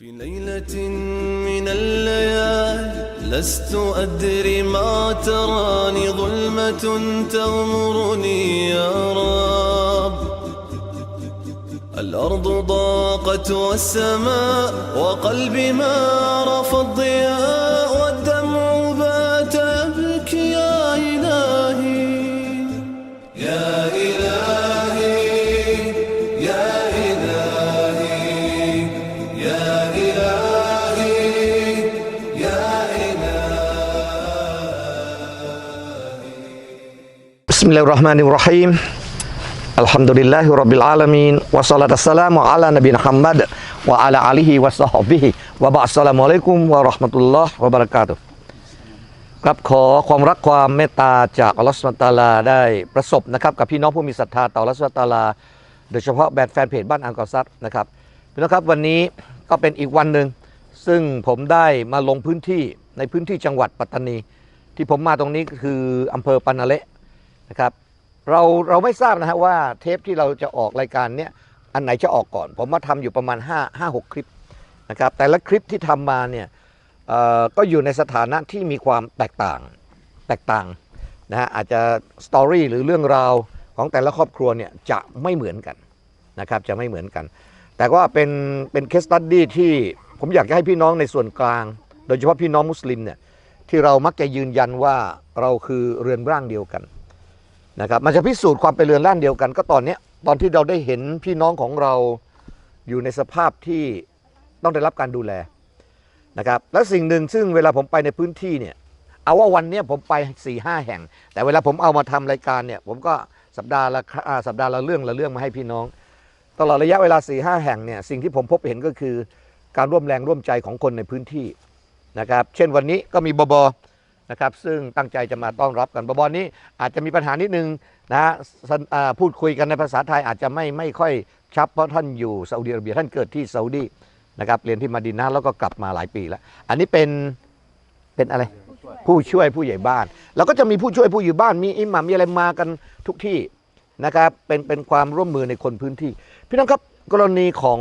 في ليلة من الليالي لست أدري ما تراني ظلمة تغمرني يا رب. الأرض ضاقت والسماء وقلبي ما رفض ضياء. بسم الله الرحمن الرحيم الحمد لله رب العالمين والصلاة والسلام على نبي محمد وعلى آله وصحبه وبعد السلام عليكم ورحمة الله وبركاته ครับขอความรักความเมตตาจากอัลลอฮฺสุลตาลาได้ประสบนะครับกับพี่น้องผู้มีศรัทธาต่ออัลลอฮฺสุลตาลา โดยเฉพาะแบรนด์แฟนเพจบ้านอังกอร์ซัดนะครับพี่น้องครับวันนี้ก็เป็นอีกวันหนึ่งซึ่งผมได้มาลงพื้นที่ในพื้นที่จังหวัดปัตตานี ที่ผมมาตรงนี้ก็คืออำเภอปันนาเละ นะครับเราเราไม่ทราบนะฮะว่าเทปที่เราจะออกรายการเนี้ยอันไหนจะออกก่อน ผมมาทำอยู่ประมาณ 5 5 6 คลิปนะครับแต่ละคลิปที่ทำมาเนี่ยก็อยู่ในสถานะที่มีความแตกต่างแตกต่างนะฮะอาจจะสตอรี่หรือเรื่องราวของแต่ละครอบครัวเนี่ยจะไม่เหมือนกันนะครับจะไม่เหมือนกัน แต่ว่าเป็นเป็นเคสตัดดี้ที่ผมอยากจะให้พี่น้องในส่วนกลาง โดยเฉพาะพี่น้องมุสลิมเนี่ยที่เรามักจะยืนยันว่าเราคือเรือนร่างเดียวกัน นะครับมันจะพิสูจน์ความเป็นเรือนร่างเดียวกันก็ตอนเนี้ยตอนที่เราได้เห็นพี่น้องของเราอยู่ในสภาพที่ต้องได้รับการดูแลนะครับและสิ่งหนึ่งซึ่งเวลาผมไปในพื้นที่เนี่ยเอาว่าวันนี้ผมไป4ี่ห้าแห่ง แต่เวลาผมเอามาทำรายการเนี่ยผมก็สัปดาห์ละสัปดาห์ละเรื่องละเรื่องมาให้พี่น้อง ตลอดระยะเวลา4ี่ห้าแห่งเนี่ยสิ่งที่ผมพบเห็นก็คือการร่วมแรงร่วมใจของคนในพื้นที่นะครับเช่นวันนี้ก็มีบบ นะครับซึ่งตั้งใจจะมาต้อนรับกันบบอนี้อาจจะมีปัญหานิดนึงนะฮะพูดคุยกันในภาษาไทยอาจจะไม่ไม่ค่อยชับเพราะท่านอยู่ซาอุดิอาระเบียท่านเกิดที่ซาอุดีนะครับเรียนที่มาดินาแล้วก็กลับมาหลายปีแล้ว อันนี้เป็นเป็นอะไรผู้ช่วยผู้ใหญ่บ้าน แล้วก็จะมีผู้ช่วยผู้ใหญ่บ้านมีอิหมัมมีอะไรมากันทุกที่นะครับเป็นเป็นความร่วมมือในคนพื้นที่ พี่น้องครับกรณีของ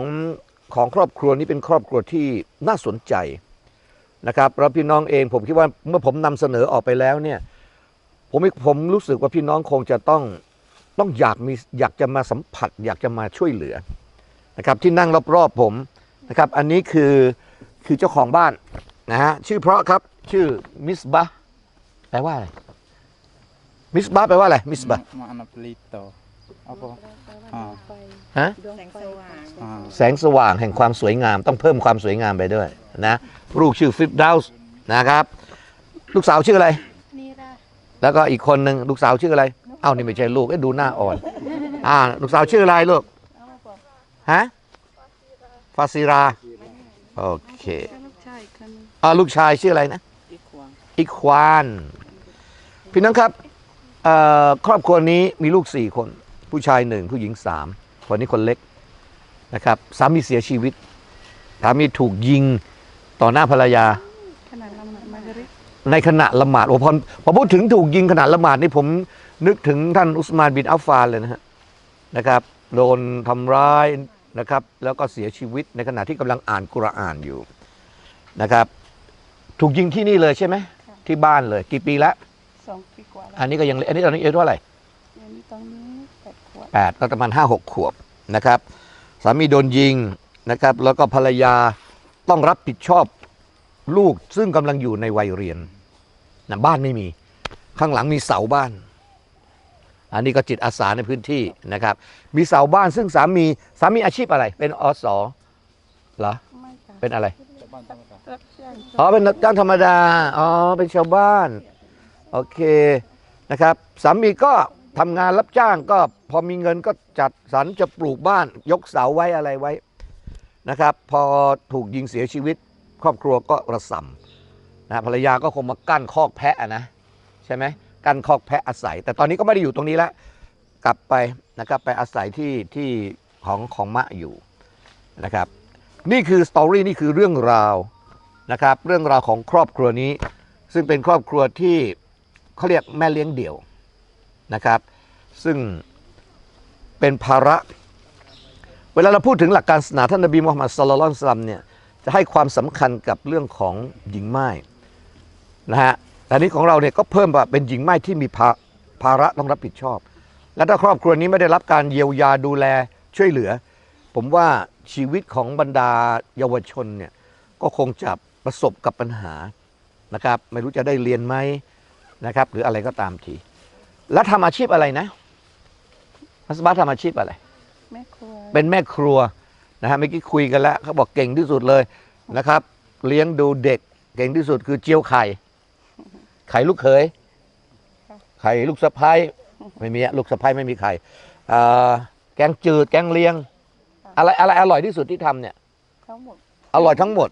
ของครอบครัวนี้เป็นครอบครัวที่น่าสนใจ นะครับแล้วพี่น้องเองผมคิดว่าเมื่อผมนำเสนอออกไปแล้วเนี่ยผมผมรู้สึกว่าพี่น้องคงจะต้องต้องอยากมีอยากจะมาสัมผัส อยากจะมาช่วยเหลือนะครับที่นั่งรอบๆผมนะครับอันนี้คือคือเจ้าของบ้านนะฮะชื่อเพราะครับชื่อมิสบะแปลว่าอะไรมิสบะแปลว่าอะไรมิสบะ Makna pelito. Apa? Ah. ฮะแสงสว่าง Ah. แสงสว่างแห่งความสวยงาม ต้องเพิ่มความสวยงามไปด้วยนะลูกชื่อฟิปดาวส์นะครับ ลูกสาวชื่ออะไร นี่ละแล้วก็อีกคนหนึ่งลูกสาวชื่ออะไรเอ้านี่ไม่ใช่ลูกเอ้ยดูหน้าอ่อน อ่า ลูกสาวชื่ออะไรลูกเอาบอกฮะฟาซิราโอเคลูกชายคนนึงอ่าลูกชายชื่ออะไรนะอิควานพี่น้องครับเอ่อครอบครัวนี้มีลูกสี่คน ผู้ชายหนึ่งผู้หญิงสามคนนี้คนเล็กนะครับสามีเสียชีวิตสามีถูกยิง ต่อหน้าภรรยา ขนาดละหมาดมาริบในขณะละหมาดโอ้พอพอพูดถึงถูกยิงขณะละหมาดนี่ผมนึกถึงท่านอุสมานบินอัฟฟานเลยนะฮะนะครับโดนทำร้ายนะครับ แล้วก็เสียชีวิตในขณะที่กำลังอ่านกุรอานอยู่นะครับ ถูกยิงที่นี่เลยใช่ไหมที่บ้านเลยกี่ปีแล้วสองปีกว่าแล้วอันนี้ก็ยังเล็กอันนี้ตอนนี้อายุเท่าไหร่ อันนี้ตอนนี้แปดขวบแปดก็ประมาณห้าหกขวบนะครับ สามีโดนยิงนะครับ แล้วก็ภรรยา ต้องรับผิดชอบลูกซึ่งกำลังอยู่ในวัยเรียนนะบ้านไม่มี ข้างหลังมีเสาบ้าน อันนี้ก็จิตอาสาในพื้นที่นะครับ มีเสาบ้านซึ่งสามีสามีอาชีพอะไร เป็นอสเหรอไม่ค่ะเป็นอะไรรับจ้างอ๋อเป็นรับจ้างธรรมดาอ๋อเป็นชาวบ้านโอเคนะครับสามีก็ทำงานรับจ้างก็พอมีเงินก็จัดสรรจะปลูกบ้าน ยกเสาไว้อะไรไว้ นะครับ พอถูกยิงเสียชีวิต ครอบครัวก็ระส่ำนะภรรยาก็คงมากั้นคอกแพะอะนะใช่ไหมกั้นคอกแพะอาศัย แต่ตอนนี้ก็ไม่ได้อยู่ตรงนี้แล้วกลับไปนะครับไปอาศัยที่ที่ของของมะอยู่นะครับ นี่คือสตอรี่นี่คือเรื่องราวนะครับ เรื่องราวของครอบครัวนี้ ซึ่งเป็นครอบครัวที่เขาเรียกแม่เลี้ยงเดี่ยวนะครับ ซึ่งเป็นภาระ เวลาเราพูดถึงหลักการศาสนาท่านนบีมุฮัมมัดสลลัลลอฮุลัยฮิวะซัลลัมเนี่ยจะให้ความสำคัญกับเรื่องของหญิงไม้นะฮะแต่นี้ของเราเนี่ยก็เพิ่มว่าเป็นหญิงไม้ที่มีภาภาระต้องรับผิดชอบ และถ้าครอบครัวนี้ไม่ได้รับการเยียวยาดูแลช่วยเหลือ ผมว่าชีวิตของบรรดาเยาวชนเนี่ยก็คงจะประสบกับปัญหานะครับไม่รู้จะได้เรียนไหมนะครับ หรืออะไรก็ตามทีแล้วทำอาชีพอะไรนะมัสบาทำอาชีพอะไรแม่ครัว เป็นแม่ครัวนะฮะเมื่อกี้คุยกันแล้วเขาบอกเก่งที่สุดเลยนะครับ เลี้ยงดูเด็กเก่งที่สุดคือเจียวไข่ ไข่ลูกเขยไข่ลูกสะพ้ายไม่มีอะลูกสะพ้ายไม่มีไข่เอ่อแกงจืดแกงเลียง อะไรอะไรอร่อยที่สุดที่ทำเนี่ยทั้งหมดอร่อยทั้งหมด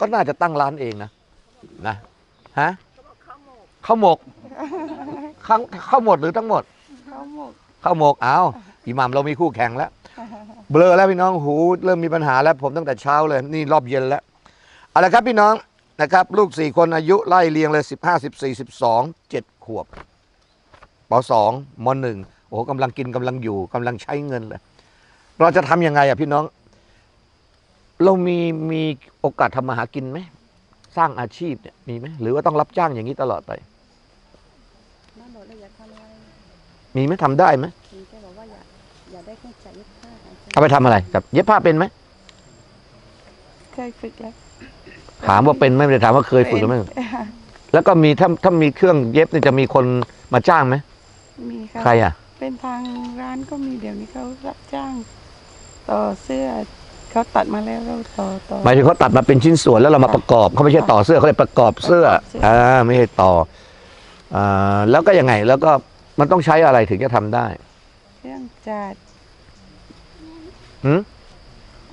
ก็น่าจะตั้งร้านเองนะนะฮะข้าวหมกข้าวข้าวหมดหรือทั้งหมดข้าวหมกข้าวหมกเอาอิหมัมเรามีคู่แข่งแล้ว เบลอแล้วพี่น้องหูเริ่มมีปัญหาแล้วผมตั้งแต่เช้าเลยนี่รอบเย็นแล้วเอาละครับพี่น้องนะครับ ลูกสี่คนอายุไล่เรียงเลยสิบห้าสิบสี่สิบสองเจ็ดขวบปสองมหนึ่งโอ้โหกำลังกินกำลังอยู่กำลังใช้เงินเลย เราจะทำยังไงอะพี่น้อง เรามีมีโอกาสทำมาหากินไหมสร้างอาชีพเนี่ยมีไหมหรือว่าต้องรับจ้างอย่างนี้ตลอดไปน้าบอกเลยอยากทำอะไรมีไหมทำได้ไหม เอาไปทำอะไรกับ เย็บผ้าเป็นไหมเคยฝึกแล้วถามว่าเป็นไหมไม่ได้ถามว่าเคยฝึกหรือไม่แล้วก็มีถ้าถ้ามีเครื่องเย็บเนี่ยจะมีคนมาจ้างไหมมีค่ะใครอะ เป็นทางร้านก็มีเดี๋ยวนี้เขารับจ้าง ต่อเสื้อเขาตัดมาแล้วเราต่อต่อหมายถึงเขาตัดมาเป็นชิ้นส่วนแล้วเรามาประกอบเขาไม่ใช่ต่อเสื้อเขาเลยประกอบเสื้อประกอบเสื้ออ่อ่าไม่ใช่ต่ออ่าแล้วก็ยังไงแล้วก็มันต้องใช้อะไรถึงจะทำได้ เครื่องจัด หืม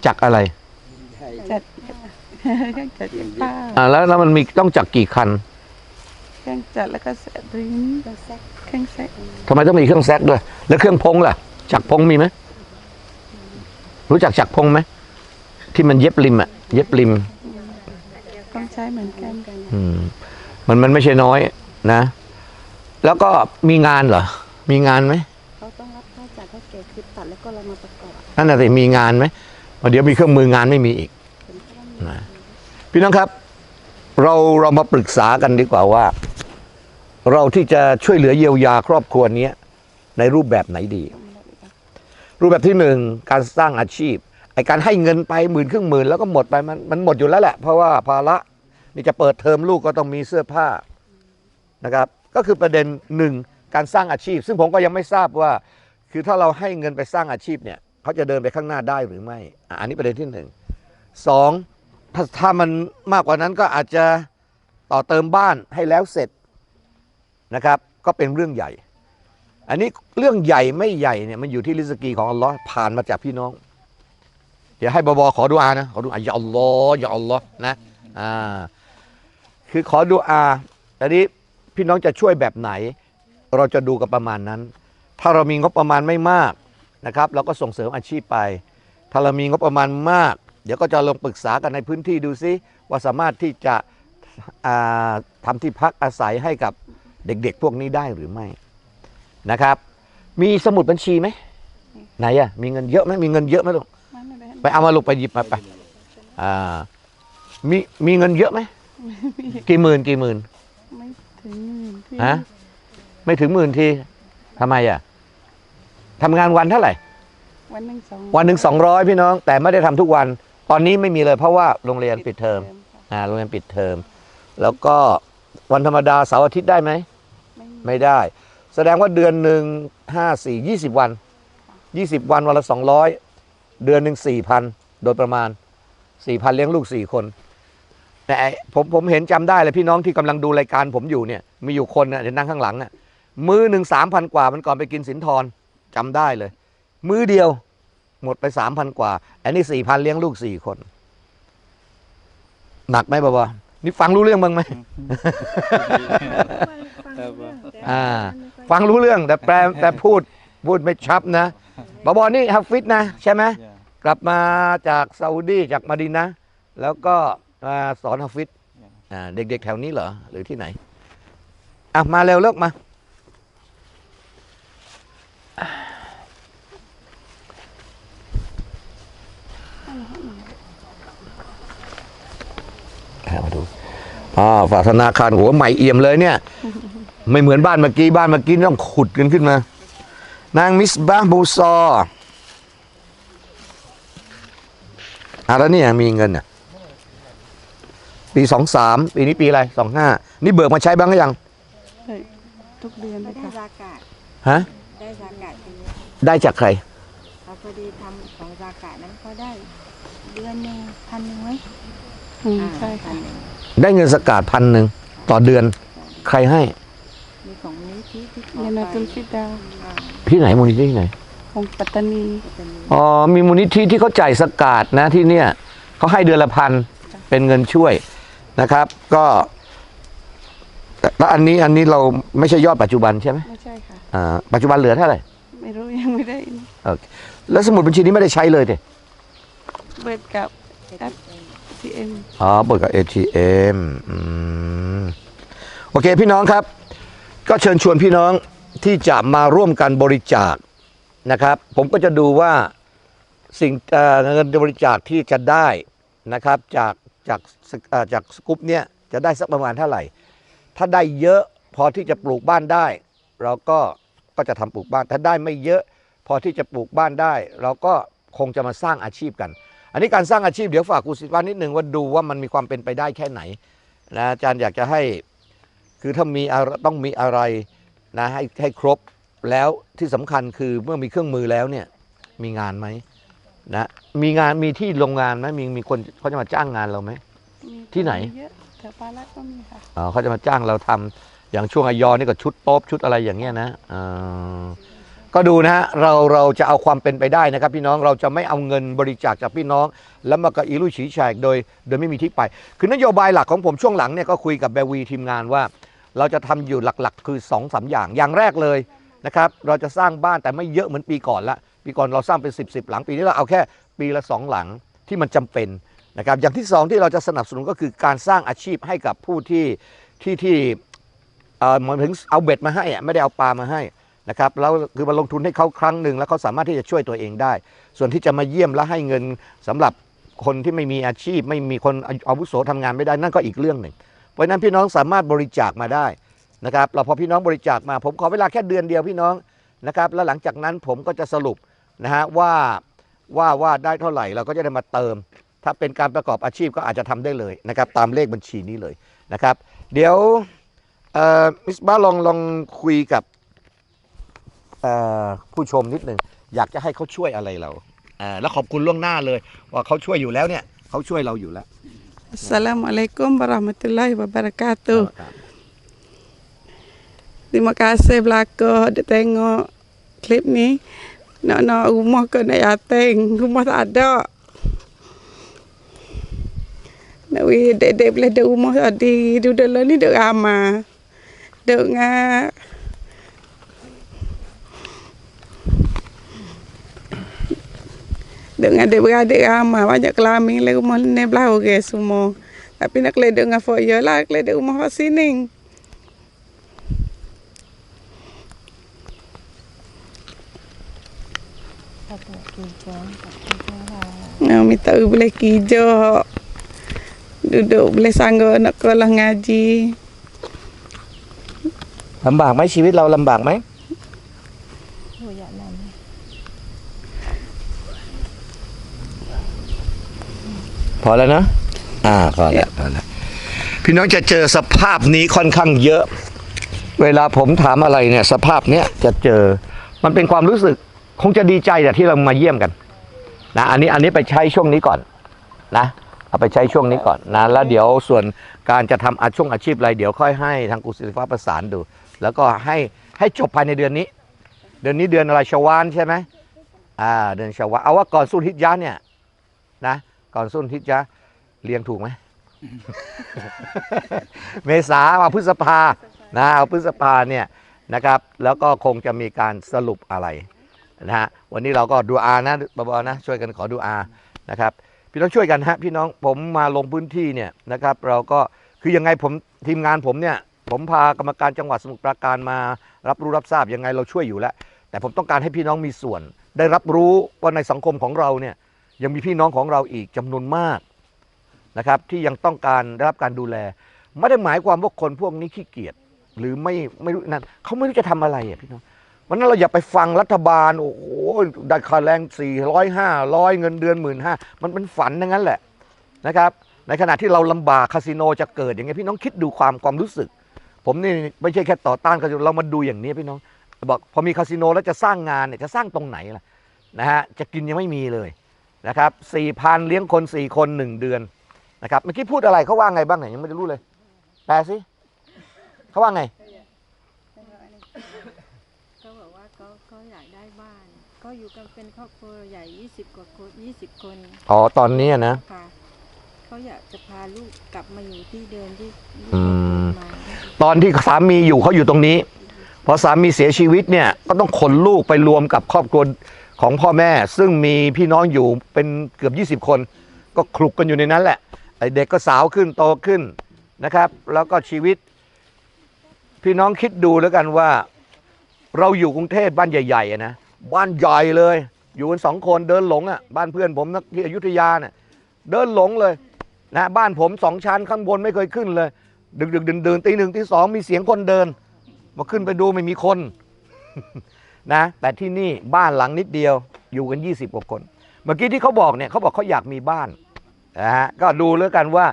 จักรอะไรจัดเครื่องจัดเย็บผ้าอ่าแล้วแล้วมันมีต้องจักรกี่คันเครื่องจัดแล้วก็เสริมเครื่องแซกเครื่องแซกทำไมต้องมีเครื่องแซกด้วย แล้วเครื่องพงล่ะ จักรพงมีไหมรู้จักจักรพงไหมที่มันเย็บริมอะเย็บริม ต้องใช้เหมือนกันอืมมันมันไม่ใช่น้อยนะ แล้วก็มีงานเหรอ มีงานไหม เขาต้องรับค่า จัดเขาเก็บคือตัดแล้วก็เรามาประกอบนั่นน่ะสิมีงานไหมเดี๋ยวมีเครื่องมืองานไม่มีอีกนะพี่น้องครับ เราเรามาปรึกษากันดีกว่าว่า เราที่จะช่วยเหลือเยียวยาครอบครัวเนี้ยในรูปแบบไหนดี รูปแบบที่หนึ่งการสร้างอาชีพไอการให้เงินไปหมื่นครึ่งหมื่นแล้วก็หมดไปมันมันหมดอยู่แล้วแหละ เพราะว่าภาระนี่จะเปิดเทอมลูกก็ต้องมีเสื้อผ้านะครับ ก็คือประเด็นหนึ่งการสร้างอาชีพ ซึ่งผมก็ยังไม่ทราบว่า คือถ้าเราให้เงินไปสร้างอาชีพเนี่ยเขาจะเดินไปข้างหน้าได้หรือไม่ อันนี้ประเด็นที่หนึ่งสองถ้าถ้ามันมากกว่านั้นก็อาจจะต่อเติมบ้านให้แล้วเสร็จนะครับ ก็เป็นเรื่องใหญ่ อันนี้เรื่องใหญ่ไม่ใหญ่เนี่ยมันอยู่ที่ริสกีของอัลลอฮ์ผ่านมาจากพี่น้อง เดี๋ยวให้บอบอขอดูอานะขอดูอายาอัลลอฮ์ยาอัลลอฮ์นะอ่าคือขอดูอาอันนี้พี่น้องจะช่วยแบบไหน เราจะดูกับประมาณนั้น ถ้าเรามีงบประมาณไม่มากนะครับเราก็ส่งเสริมอาชีพไป ถ้าเรามีงบประมาณมาก เดี๋ยวก็จะลงปรึกษากันในพื้นที่ดูซิว่าสามารถที่จะอ่าทำที่พักอาศัยให้กับเด็กๆ พวกนี้ได้หรือไม่นะครับ มีสมุดบัญชีไหมไหนอะมีเงินเยอะไหมมีเงินเยอะไหมลูกไม่ไม่ได้ไปเอามาลูกไปหยิบมาไปอ่ามีมีเงินเยอะไหมกี่หมื่นกี่หมื่นไม่ถึงหมื่นพี่ฮะไม่ถึงหมื่นทีทำไมอะ ทำงานวันเท่าไหร่ วันหนึ่งสองวันหนึ่งสองร้อยพี่น้อง แต่ไม่ได้ทำทุกวัน ตอนนี้ไม่มีเลยเพราะว่าโรงเรียนปิดเทอมค่ะอ่าโรงเรียนปิดเทอม แล้วก็วันธรรมดาเสาร์อาทิตย์ได้ไหม ไม่มีไม่ได้ แสดงว่าเดือนหนึ่งห้าสี่ยี่สิบวันยี่สิบวันวันละสองร้อยเดือนหนึ่งสี่พันโดยประมาณสี่พันเลี้ยงลูกสี่คนแต่ไอ้ผมผมเห็นจำได้เลยพี่น้องที่กำลังดูรายการผมอยู่เนี่ย มีอยู่คนน่ะเดี๋ยวนั่งข้างหลังอะ มือหนึ่งสามพันกว่ามันก่อนไปกินสินทร จำได้เลย มือเดียว หมดไปสามพันกว่า อันนี้สี่พันเลี้ยงลูกสี่คน หนักไหมบอบอนี่ฟังรู้เรื่องบ้างไหม อ่า ฟังรู้เรื่องแต่แปลแต่พูดพูดไม่ชับนะบอบอนี่ฮัฟฟิตนะ ใช่ไหมอย่ากลับมาจากซาอุดีจากมาดินนะ แล้วก็มาสอนฮัฟฟิตอ่าเด็กๆแถวนี้เหรอ หรือที่ไหน อะ มาเร็วเลิกมาอให้ มาดูอ่าฝาธนาคารหัวใหม่เอี่ยมเลยเนี่ย ไม่เหมือนบ้านเมื่อกี้ บ้านเมื่อกี้ต้องขุดกันขึ้นมา นางมิสบาบูซออะแล้วนี่ยังมีเงินอะปีสองสามปีนี้ปีอะไรสองห้านี่เบิกมาใช้บ้างหรือยังได้ทุกเดือนเลไม่ยได้ค่ะรากาศฮะ ได้รากาศทีนี้ได้จากใครเขาพอดีทำของรากาศนั้นเขาได้ เดือนหนึ่งพันหนึ่งไหมอืมอ่าใช่พัค่ะนหนึ่งได้เงินสกาดพันหนึ่งต่อเดือนใครให้มีของมูลนิธิที่ขอเนไปนาตุลฟิดาอ่าที่ไหนมูลนิธิที่ไหนของปัตตานีก็จะมีอ๋อมีมูลนิธิที่เขาจ่ายสกาดนะที่เนี่ยเขาให้เดือนละพันเป็นเงินช่วยนะครับ ก็ แล้วอันนี้อันนี้เราไม่ใช่ยอดปัจจุบันใช่ไหมไม่ใช่ค่ะ อ่าปัจจุบันเหลือเท่าไหร่ไม่รู้ยังไม่ได้นี่โอเคแล้วสมุดบัญชีนี้ไม่ได้ใช้เลยเด็เบิดกับเอ็ดเอง TM อ๋อเปิดกับ ATM อืมโอเคพี่น้องครับ ก็เชิญชวนพี่น้องที่จะมาร่วมกันบริจาคนะครับ ผมก็จะดูว่าสิ่งเอ่อเงินบริจาคที่จะได้นะครับจากจากเอ่อจากสกู๊ปเนี่ยจะได้สักประมาณเท่าไหร่ ถ้าได้เยอะพอที่จะปลูกบ้านได้ เราก็ก็จะทำปลูกบ้าน ถ้าได้ไม่เยอะพอที่จะปลูกบ้านได้ เราก็คงจะมาสร้างอาชีพกัน อันนี้การสร้างอาชีพเดี๋ยวฝากครูสิทธิ์ว่านิดหนึ่งว่าดูว่ามันมีความเป็นไปได้แค่ไหนนะอาจารย์อยากจะให้คือถ้ามีต้องมีอะไรนะให้ให้ครบแล้วที่สำคัญคือเมื่อมีเครื่องมือแล้วเนี่ยมีงานไหมนะมีงานมีที่โรงงานไหมมีมีคนเขาจะมาจ้างงานเราไหมที่ไหน ถวปาลัดก็มีค่ะอ๋อเขาจะมาจ้างเราทำอย่างช่วงอายอนี่ก็ชุดโป๊บชุดอะไรอย่างเงี้ยนะอ่าก็ดูนะฮะเราเราจะเอาความเป็นไปได้นะครับ พี่น้องเราจะไม่เอาเงินบริจาคจากพี่น้อง แล้วมากระอีลุยฉีแฉกโดย โดยไม่มีที่ไป คือนโยบายหลักของผมช่วงหลังเนี่ยก็คุยกับแบวีทีมงานว่า เราจะทำอยู่หลักๆ คือ2อสาอย่างอย่างแรกเลยนะครับเราจะสร้างบ้านแต่ไม่เยอะเหมือนปีก่อนละปีก่อนเราสร้างเป็น 10บสหลังปีนี้เราเอาแค่ปีละ 2 หลังที่มันจำเป็น นะครับอย่างที่สองที่เราจะสนับสนุนก็คือการสร้างอาชีพให้กับผู้ที่ที่ที่เอ่อหมายถึงเอาเบ็ดมาให้อะไม่ได้เอาปลามาให้นะครับแล้วคือมาลงทุนให้เขาครั้งหนึ่งแล้วเขาสามารถที่จะช่วยตัวเองได้ ส่วนที่จะมาเยี่ยมและให้เงินสำหรับคนที่ไม่มีอาชีพ ไม่มีคนอาวุโสทำงานไม่ได้นั่นก็อีกเรื่องหนึ่ง เพราะฉะนั้นพี่น้องสามารถบริจาคมาได้นะครับเราพอพี่น้องบริจาคมาผมขอเวลาแค่เดือนเดียวพี่น้องนะครับแล้วหลังจากนั้นผมก็จะสรุปนะฮะว่าว่าว่าได้เท่าไหร่เราก็จะได้มาเติม ถ้าเป็นการประกอบอาชีพก็อาจจะทำได้เลยนะครับ ตามเลขบัญชีนี้เลยนะครับ เดี๋ยวเอ่อมิสบ้าลองลองคุยกับเอ่อผู้ชมนิดหนึ่งอยากจะให้เขาช่วยอะไรเราอ่าแล้วขอบคุณล่วงหน้าเลย ว่าเขาช่วยอยู่แล้วเนี่ยเขาช่วยเราอยู่แล้ว Assalamualaikum warahmatullahi wabarakatuh. Terima kasih belaka dek tengok klip ni. Nak nak rumah ke nak yating, rumah tak ada. Nak we dek-dek boleh ada rumah tadi, duduk lah ni duk ramah. Duk ngah dengan adik-beradik ramai banyak kelamin lah rumah ni belah orang semua. Tapi nak keledek dengan foya lah keledek rumah kat sini Nah, minta boleh kijak duduk boleh sanggup nak kelah ngaji ลำบากไหมชีวิตเราลำบากไหมโอ้ยอย่างนั้นพอแล้วนะ อ่าพอแล้วพอแล้วพี่น้องจะเจอสภาพนี้ค่อนข้างเยอะ เวลาผมถามอะไรเนี่ย สภาพเนี้ยจะเจอ มันเป็นความรู้สึก คงจะดีใจแต่ที่เรามาเยี่ยมกัน นะ อันนี้อันนี้ไปใช้ช่วงนี้ก่อน นะ เอาไปใช้ช่วงนี้ก่อนนะแล้วเดี๋ยวส่วนการจะทำอาช่วงอาชีพอะไรเดี๋ยวค่อยให้ทางกรุงศรีไฟฟ้าประสานดู แล้วก็ให้ให้จบภายในเดือนนี้ เดือนนี้เดือนอะไรชาวานใช่ไหมอ่าเดือนชาวานเอาว่าก่อนสุนฮิจญาเนี่ยนะก่อนสุนฮิจญาเรียงถูกไหม เมษาเอาพฤษภานะเอาพฤษภาเนี่ยนะครับ แล้วก็คงจะมีการสรุปอะไรนะฮะวันนี้เราก็ดูอานะบอบนะช่วยกันขอดูอานะครับ พี่น้องช่วยกันฮะพี่น้องผมมาลงพื้นที่เนี่ยนะครับ เราก็คือยังไงผมทีมงานผมเนี่ย ผมพากรรมการจังหวัดสมุทรปราการมา รับรู้รับทราบยังไงเราช่วยอยู่แล้ว แต่ผมต้องการให้พี่น้องมีส่วน ได้รับรู้ว่าในสังคมของเราเนี่ยยังมีพี่น้องของเราอีกจำนวนมากนะครับ ที่ยังต้องการได้รับการดูแล ไม่ได้หมายความว่าคนพวกนี้ขี้เกียจหรือไม่ไม่รู้นั่นเขาไม่รู้จะทำอะไรอะพี่น้อง วันนั้นเราอย่าไปฟังรัฐบาล โอ้โหได้ค่าแรงสี่ร้อยห้าร้อยเงินเดือนหมื่นห้ามันเป็นฝันทั้งนั้นแหละนะครับ ในขณะที่เราลำบากคาสิโนจะเกิดอย่างเงี้ยพี่น้องคิดดูความความรู้สึก ผมนี่ไม่ใช่แค่ต่อต้านคาสิโนเรามาดูอย่างนี้พี่น้องบอกพอมีคาสิโนแล้วจะสร้างงานเนี่ยจะสร้างตรงไหนล่ะนะฮะจะกินยังไม่มีเลยนะครับสี่พันเลี้ยงคนสี่คนหนึ่งเดือนนะครับเมื่อกี้พูดอะไรเขาว่าไงบ้างเนี่ยยังไม่ได้รู้เลยแปลสิเขาว่าไง ก็บอกว่าเขาเขา อยากได้บ้าน ก็อยู่กันเป็นครอบครัวใหญ่ยี่สิบกว่าคนยี่สิบคนอ๋อตอนนี้นะค่ะเขาอยากจะพาลูกกลับมาอยู่ที่เดิมที่ลูกอืมมาตอนที่สามีอยู่เขาอยู่ตรงนี้ พอสามีเสียชีวิตเนี่ยก็ต้องขนลูกไปรวมกับครอบครัวของพ่อแม่ ซึ่งมีพี่น้องอยู่เป็นเกือบ 20 คน ก็คลุกกันอยู่ในนั้นแหละไอเด็กก็สาวขึ้นโตขึ้นนะครับ แล้วก็ชีวิต พี่น้องคิดดูแล้วกันว่า เราอยู่กรุงเทพบ้านใหญ่ๆนะบ้านใหญ่เลย อยู่กันสองคนเดินหลงอะบ้านเพื่อนผมนักที่อยุธยาเนี่ยเดินหลงเลยนะบ้านผมสองชั้นข้างบนไม่เคยขึ้นเลย ดึกดึกดื่นดื่นตีหนึ่งตีสองมีเสียงคนเดินมาขึ้นไปดูไม่มีคนนะแต่ที่นี่บ้านหลังนิดเดียวอยู่กัน 20กว่าคน เมื่อกี้ที่เขาบอกเนี่ยเขาบอกเขาอยากมีบ้านนะฮะก็ดูแล้วกันว่า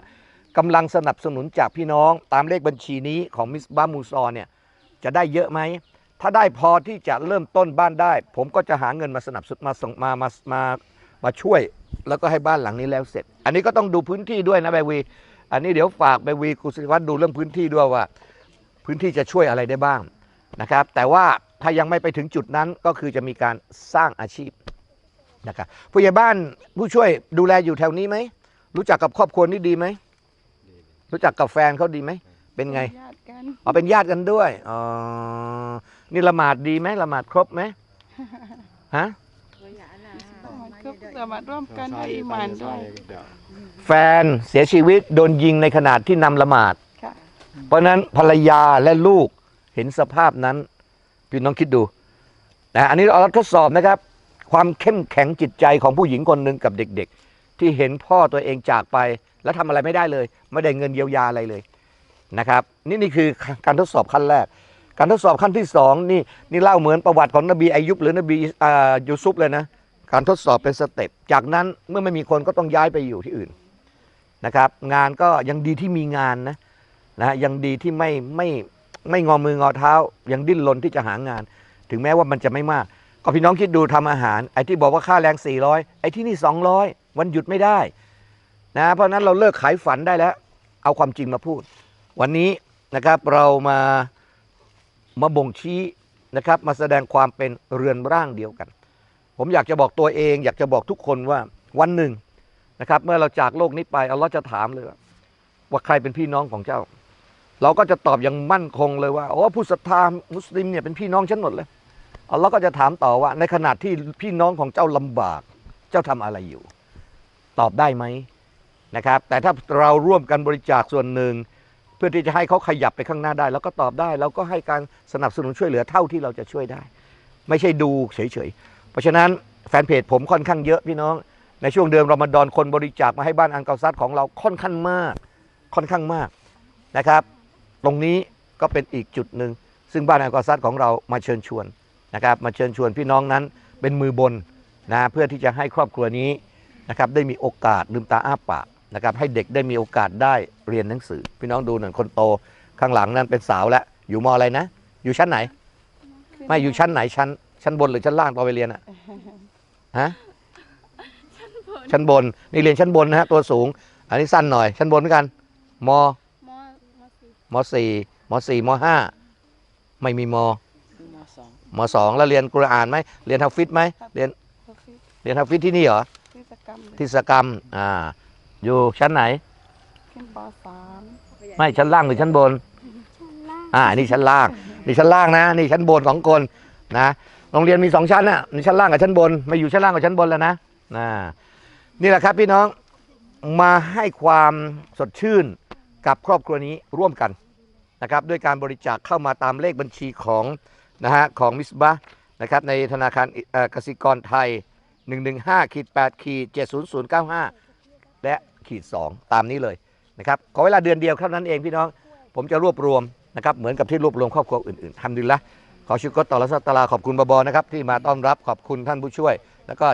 กำลังสนับสนุนจากพี่น้องตามเลขบัญชีนี้ของมิสบามูซอเนี่ยจะได้เยอะไหม ถ้าได้พอที่จะเริ่มต้นบ้านได้ ผมก็จะหาเงินมาสนับสนุนมาส่งมามามามาช่วย แล้วก็ให้บ้านหลังนี้แล้วเสร็จ อันนี้ก็ต้องดูพื้นที่ด้วยนะใบวี อันนี้เดี๋ยวฝากใบวีคุณสิริวัฒน์ดูเรื่องพื้นที่ด้วยว่า พื้นที่จะช่วยอะไรได้บ้างนะครับ แต่ว่าถ้ายังไม่ไปถึงจุดนั้นก็คือจะมีการสร้างอาชีพนะครับผู้ใหญ่บ้านผู้ช่วยดูแลอยู่แถวนี้ไหมรู้จักกับครอบครัวนี้ดีไหมรู้จักกับแฟนเขาดีไหมเป็นไงญาติกันอ๋อเป็นญาติกันด้วยอ๋อ นี่ละหมาดดีไหมละหมาดครบไหมฮะมันก็จะมาร่วมกันให้อีหมานด้วยแฟนเสียชีวิตโดนยิงในขณะที่นำละหมาด ค่ะเพราะฉะนั้นภรรยาและลูกเห็นสภาพนั้น พี่น้องคิดดูนะอันนี้เราทดสอบนะครับ ความเข้มแข็งจิตใจของผู้หญิงคนหนึ่งกับเด็ก ๆ ที่เห็นพ่อตัวเองจากไป แล้วทำอะไรไม่ได้เลย ไม่ได้เงินเยียวยาอะไรเลยนะครับ นี่นี่คือการทดสอบขั้นแรก การทดสอบขั้นที่สองนี่นี่เล่าเหมือนประวัติของนบีอายุบหรือนบีอ่ายูซุปเลยนะการทดสอบเป็นสเต็ปจากนั้นเมื่อไม่มีคนก็ต้องย้ายไปอยู่ที่อื่นนะครับ งานก็ยังดีที่มีงานนะนะยังดีที่ไม่ไม่ไม่งอมืองอเท้า ยังดิ้นรนที่จะหางาน ถึงแม้ว่ามันจะไม่มาก ก็พี่น้องคิดดูทำอาหาร ไอ้ที่บอกว่าค่าแรง 400 ไอ้ที่นี่ 200 วันหยุดไม่ได้นะเพราะนั้นเราเลิกขายฝันได้แล้ว เอาความจริงมาพูด วันนี้นะครับเรามา มาบ่งชี้นะครับมาแสดงความเป็นเรือนร่างเดียวกัน ผมอยากจะบอกตัวเอง อยากจะบอกทุกคนว่าวันหนึ่งนะครับเมื่อเราจากโลกนี้ไปอัลลอฮ์จะถามเลยว่าใครเป็นพี่น้องของเจ้า เราก็จะตอบอย่างมั่นคงเลยว่าโอ้ผู้ศรัทธามุสลิมเนี่ยเป็นพี่น้องฉันหมดเลยอัลลอฮ์ก็จะถามต่อว่า ในขณะที่พี่น้องของเจ้าลำบาก เจ้าทำอะไรอยู่ ตอบได้ไหมนะครับ แต่ถ้าเราร่วมกันบริจาคส่วนหนึ่ง พื่อที่จะให้เขาขยับไปข้างหน้าได้ แล้วก็ตอบได้เราก็ให้การสนับสนุนช่วยเหลือเท่าที่เราจะช่วยได้ ไม่ใช่ดูเฉยๆ เพราะฉะนั้นแฟนเพจผมค่อนข้างเยอะพี่น้อง ในช่วงเดือนรอมฎอนคนบริจาคมาให้บ้านอันเกาซัดของเราค่อนข้างมาก ค่อนข้างมากนะครับ ตรงนี้ก็เป็นอีกจุดหนึ่งซึ่งบ้านอันเกาซัดของเรามาเชิญชวนนะครับ มาเชิญชวนพี่น้องนั้นเป็นมือบนนะเพื่อที่จะให้ครอบครัวนี้นะครับได้มีโอกาสลืมตาอ้าปาก นะครับให้เด็กได้มีโอกาสได้เรียนหนังสือ พี่น้องดูหนึ่งคนโตข้างหลังนั้นเป็นสาวแล้ว อยู่มอะไรนะ อยู่ชั้นไหน ไม่อยู่ชั้นไหนชั้น ชั้นบนหรือชั้นล่างตอนไปเรียนอะฮะชั้นบนนี่เรียนชั้นบนนะฮะตัวสูง อันนี้สั้นหน่อย ชั้นบนเหมือนกันมมสี่มสี่มห้าไม่มีมมสองแล้วเรียนกุรอานไหมเรียนทัฟฟิดไหมเรียนเรียนทัฟฟิดที่นี่เหรอกิจกรรมเลยที่สกรรมอ่า อยู่ชั้นไหน ขึ้นปสามไม่ชั้นล่างหรือชั้นบน อ่า นี่ชั้นล่าง นี่ชั้นล่างนะ นี่ชั้นบนสองคนนะ โรงเรียนมีสองชั้นน่ะนี่ชั้นล่างกับชั้นบนไม่อยู่ชั้นล่างกับชั้นบนแล้วนะนะนี่แหละครับพี่น้อง มาให้ความสดชื่นกับครอบครัวนี้ร่วมกันนะครับด้วยการบริจาคเข้ามาตามเลขบัญชีของนะฮะของมิสบะนะครับในธนาคารเอ่อกสิกรไทย 115ขีด8ขีด70095และ ขีด2ตามนี้เลยนะครับขอเวลาเดือนเดียวเท่านั้นเองพี่น้อง ผมจะรวบรวมนะครับเหมือนกับที่รวบรวมครอบครัวอื่นๆทำดีละขอชุกต่อละสัตตลาขอบคุณบอบอนะครับที่มาต้อนรับขอบคุณท่านผู้ช่วย แล้วก็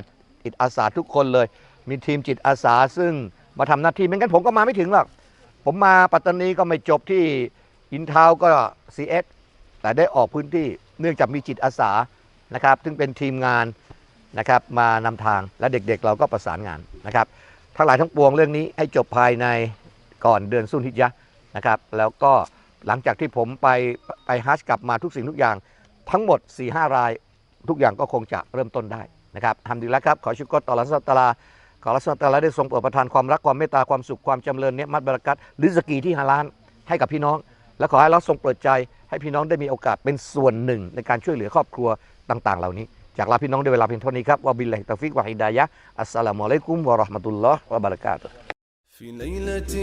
จิตอาสาทุกคนเลย มีทีมจิตอาสาซึ่งมาทำหน้าที่ไม่งั้นผมก็มาไม่ถึงหรอกผมมาปัตตานีก็ไม่จบที่อินทาวก็ CS แต่ได้ออกพื้นที่เนื่องจากมีจิตอาสานะครับ ซึ่งเป็นทีมงานนะครับมานำทางและเด็กๆ เราก็ประสานงานนะครับ ทั้งหลายทั้งปวงเรื่องนี้ให้จบภายในก่อนเดือนสุนทิยะนะครับแล้วก็หลังจากที่ผมไปไปฮัจกลับมาทุกสิ่งทุกอย่าง ทั้งหมด4-5รายทุกอย่างก็คงจะเริ่มต้นได้นะครับทำดีแล้วครับขอชุกรต่อละสัตตาลาขอรัสตาลาได้ทรงโปรดประทานความรักความเมตตาความสุขความจำเริญเนี้ยมัดบรักัตลิสกีที่ฮาลานให้กับพี่น้อง และขอให้เราทรงเปิดใจให้พี่น้องได้มีโอกาสเป็นส่วนหนึ่งในการช่วยเหลือครอบครัวต่าง ๆ เหล่านี้ จากลาพี่น้องด้วยเวลาเพียงเท่านี้ครับวะบิลลาฮิตาฟิกวะฮิดายะห์อัสสลามุอะลัยกุมวะเราะห์มะตุลลอฮ์วะบะเราะกาตุฮ์ في ليلة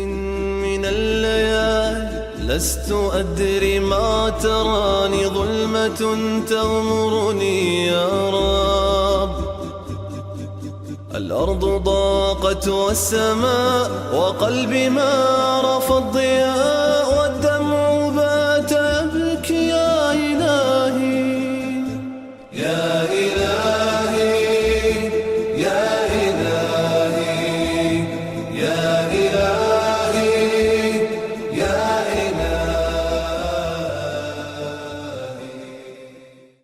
من الليالي لست أدري ما تراني ظلمة تغمرني يا رب الأرض ضاقت والسماء وقلبي ما رفض ضياء